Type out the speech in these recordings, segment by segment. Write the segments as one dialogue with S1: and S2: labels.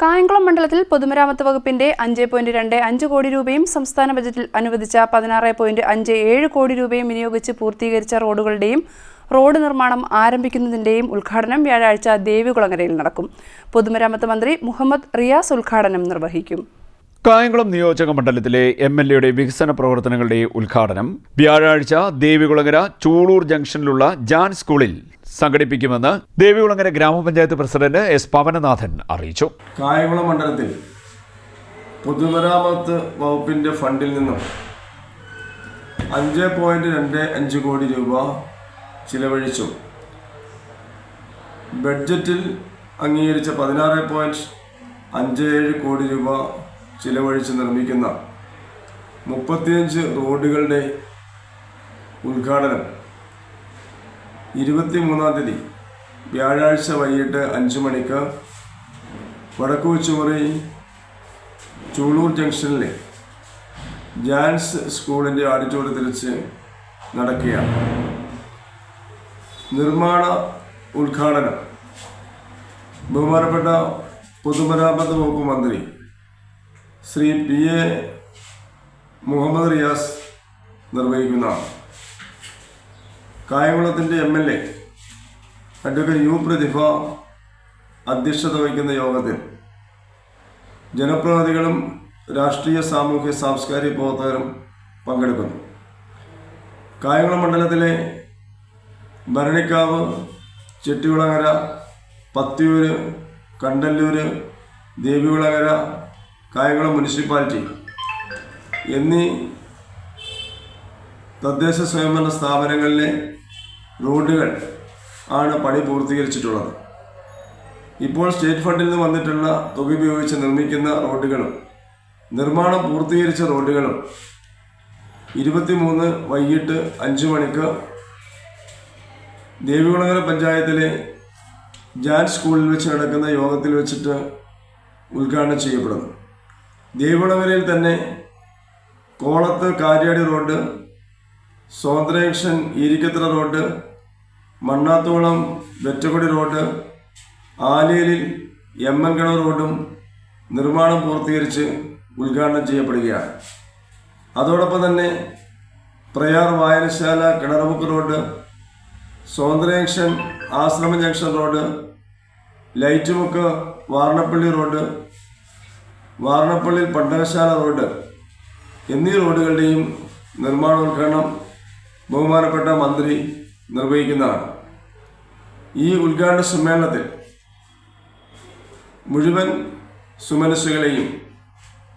S1: കായംകുളം മണ്ഡലത്തിൽ പൊതുമരാമത്ത് വകുപ്പിന്റെ അഞ്ച് പോയിന്റ് രണ്ട് അഞ്ച് കോടി രൂപയും സംസ്ഥാന ബജറ്റിൽ അനുവദിച്ച പതിനാറ് പോയിന്റ് അഞ്ച് ഏഴ് കോടി രൂപയും വിനിയോഗിച്ച് പൂർത്തീകരിച്ച റോഡുകളുടെയും റോഡ് നിർമ്മാണം ആരംഭിക്കുന്നതിന്റെയും ഉദ്ഘാടനം വ്യാഴാഴ്ച ദേവികുളങ്ങരയിൽ നടക്കും. പൊതുമരാമത്ത് മന്ത്രി മുഹമ്മദ് റിയാസ് ഉദ്ഘാടനം നിർവഹിക്കും.
S2: കായംകുളം നിയോജക മണ്ഡലത്തിലെ എം എൽ എയുടെ വികസന പ്രവർത്തനങ്ങളുടെ ഉദ്ഘാടനം. വ്യാഴാഴ്ച ദേവികുളങ്ങര ചൂളൂർ ജംഗ്ഷനിലുള്ള ജാൻ സ്കൂളിൽ സംഘടിപ്പിക്കുമെന്ന് ദേവികുളങ്ങര ഗ്രാമപഞ്ചായത്ത് പ്രസിഡന്റ് എസ് പവനനാഥൻ അറിയിച്ചു.
S3: കായംകുളം മണ്ഡലത്തിൽ പൊതുമരാമത്ത് വകുപ്പിന്റെ ഫണ്ടിൽ നിന്നും അഞ്ച് പോയിന്റ് രണ്ട് അഞ്ച് കോടി രൂപ ചിലവഴിച്ചു. ബഡ്ജറ്റിൽ അംഗീകരിച്ച പതിനാറ് പോയിന്റ് അഞ്ച് ഏഴ് കോടി രൂപ ചിലവഴിച്ച് നിർമ്മിക്കുന്ന മുപ്പത്തിയഞ്ച് റോഡുകളുടെ ഉദ്ഘാടനം ഇരുപത്തിമൂന്നാം തീയതി വ്യാഴാഴ്ച വൈകിട്ട് അഞ്ച് മണിക്ക് വടക്കുവച്ചുമുറി ചൂളൂർ ജംഗ്ഷനിലെ ജാൻസ് സ്കൂളിന്റെ ഓഡിറ്റോറിയത്തിൽ വെച്ച് നടക്കുകയാണ്. നിർമ്മാണ ഉദ്ഘാടനം ബഹുമാനപ്പെട്ട പൊതുമരാമത്ത് വകുപ്പ് മന്ത്രി ശ്രീ പി എ മുഹമ്മദ് റിയാസ് നിർവഹിക്കുന്നതാണ്. കായംകുളത്തിന്റെ M L A advocate U Prathibha അധ്യക്ഷത വഹിക്കുന്ന യോഗത്തിൽ ജനപ്രതിനിധികളും രാഷ്ട്രീയ സാമൂഹ്യ സാംസ്കാരിക പ്രവർത്തകരും പങ്കെടുക്കുന്നു. കായംകുളം മണ്ഡലത്തിലെ ഭരണിക്കാവ് ചെട്ടികുളങ്ങര പത്തിയൂര് കണ്ടല്ലൂര് ദേവികുളങ്ങര കായംകുളം മുനിസിപ്പാലിറ്റി എന്നീ തദ്ദേശ സ്വയംഭരണ സ്ഥാപനങ്ങളിലെ റോഡുകൾ ആണ് പണി പൂർത്തീകരിച്ചിട്ടുള്ളത്. ഇപ്പോൾ സ്റ്റേറ്റ് ഫണ്ടിൽ നിന്ന് വന്നിട്ടുള്ള തുക ഉപയോഗിച്ച് നിർമ്മിക്കുന്ന റോഡുകളും നിർമ്മാണം പൂർത്തീകരിച്ച റോഡുകളും ഇരുപത്തിമൂന്ന് വൈകിട്ട് അഞ്ച് മണിക്ക് ദേവികുളങ്ങര പഞ്ചായത്തിലെ ജാൻ സ്കൂളിൽ വെച്ച് നടക്കുന്ന യോഗത്തിൽ വെച്ചിട്ട് ഉദ്ഘാടനം ചെയ്യപ്പെടുന്നു. ദേവികുളങ്ങരയിൽ തന്നെ കോളത്ത് കാര്യാടി റോഡ് സ്വാതന്ത്ര്യക്ഷൻ ഈരിക്കത്തറ റോഡ് മണ്ണാത്തോളം വെറ്റക്കുടി റോഡ് ആലേലിൽ എമ്മൻകടവ് റോഡും നിർമ്മാണം പൂർത്തീകരിച്ച് ഉദ്ഘാടനം ചെയ്യപ്പെടുകയാണ്. അതോടൊപ്പം തന്നെ Prayar Vayanasala Kinarumukku road Swathanthrya junction Ashrama junction road ലൈറ്റുമുക്ക് Varanappally road Varanappally Pandakasala road എന്നീ റോഡുകളുടെയും നിർമ്മാണോദ്ഘാടനം ബഹുമാനപ്പെട്ട മന്ത്രി നിർവഹിക്കുന്നതാണ്. ഈ ഉദ്ഘാടന സമ്മേളനത്തിൽ മുഴുവൻ സുമനസ്സുകളെയും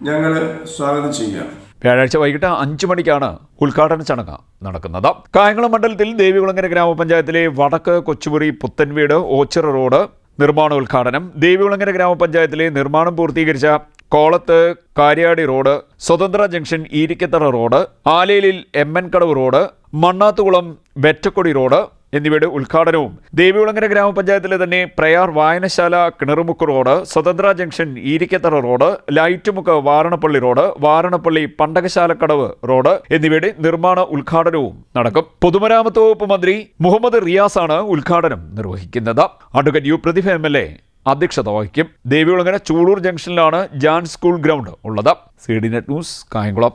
S3: ഞങ്ങൾ സ്വാഗതം ചെയ്യുക.
S2: വ്യാഴാഴ്ച വൈകിട്ട് അഞ്ചു മണിക്കാണ് ഉദ്ഘാടന ചടങ്ങ് നടക്കുന്നത്. കായംകുളം മണ്ഡലത്തിൽ ദേവികുളങ്ങര ഗ്രാമപഞ്ചായത്തിലെ വടക്ക് കൊച്ചുപുറി പുത്തൻവീട് ഓച്ചിറ റോഡ് നിർമ്മാണ ഉദ്ഘാടനം ദേവികുളങ്ങര ഗ്രാമപഞ്ചായത്തിലെ നിർമ്മാണം പൂർത്തീകരിച്ച Kolathu Karyadi road Swathanthra junction Eerikkathara road ആലയിലിൽ M N കടവ് റോഡ് മണ്ണാത്തുകുളം വെറ്റക്കൊടി റോഡ് എന്നിവയുടെ ഉദ്ഘാടനവും ദേവികുളങ്ങര ഗ്രാമപഞ്ചായത്തിലെ തന്നെ Prayar Vayanasala Kinarumukku road Swathanthra junction Eerikkathara road ലൈറ്റുമുക്ക് Varanappally road Varanappally Pandakasalakkadavu road എന്നിവയുടെ നിർമ്മാണ ഉദ്ഘാടനവും നടക്കും. പൊതുമരാമത്ത് വകുപ്പ് മന്ത്രി മുഹമ്മദ് റിയാസാണ് ഉദ്ഘാടനം നിർവഹിക്കുന്നത്. Advocate U Prathibha M L A അധ്യക്ഷത വഹിക്കും. ദേവികുളങ്ങര ചൂളൂർ ജംഗ്ഷനിലാണ് ജാൻ സ്കൂൾ ഗ്രൗണ്ട് ഉള്ളത്. C D net news Kayamkulam.